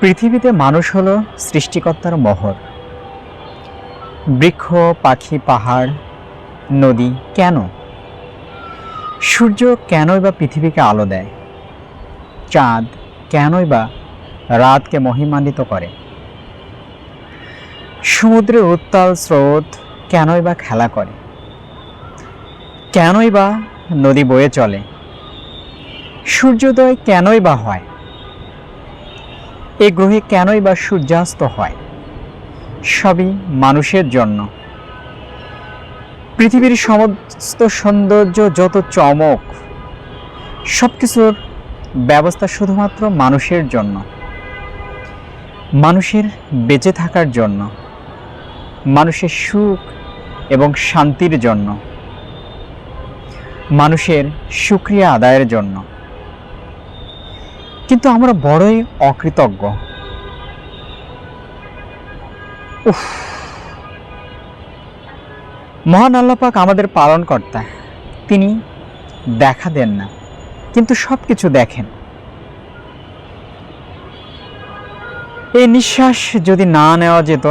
পৃথিবীতে মানুষ হলো সৃষ্টিকর্তার মহর। বৃক্ষ, পাখি, পাহাড়, নদী কেন? সূর্য কেনই বা পৃথিবীকে আলো দেয়? চাঁদ কেনই বা রাতকে মহিমান্বিত করে? সমুদ্রের উত্তাল স্রোত কেনই বা খেলা করে? কেনই বা নদী বয়ে চলে? সূর্যোদয় কেনই বা হয়? এই গ্রহে কেনই বা সূর্যাস্ত হয়? সবই মানুষের জন্য। পৃথিবীর সমস্ত সৌন্দর্য যত চমক সব কিছুর ব্যবস্থা শুধুমাত্র মানুষের জন্য। মানুষের বেঁচে থাকার জন্য, মানুষের সুখ এবং শান্তির জন্য, মানুষের সুক্রিয়া আদায়ের জন্য। কিন্তু আমরা বড়ই অকৃতজ্ঞ। উফ। মহান আল্লাপাক আমাদের পালন কর্তা তিনি দেখা দেন না, কিন্তু সব কিছু দেখেন। এই নিঃশ্বাস যদি না নেওয়া যেত,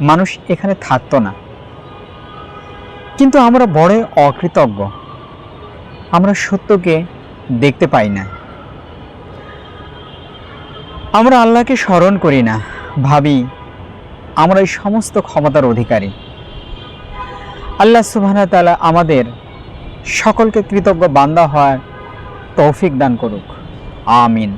মানুষ এখানে থাকতো না। কিন্তু আমরা বড় অকৃতজ্ঞ। আমরা সত্যকে দেখতে পাই না। আমরা আল্লাহকে স্মরণ করি না, ভাবি আমরা এই সমস্ত ক্ষমতার অধিকারী। আল্লাহ সুবাহ তালা আমাদের সকলকে কৃতজ্ঞ বান্দা হওয়ার তৌফিক দান করুক। আমিন।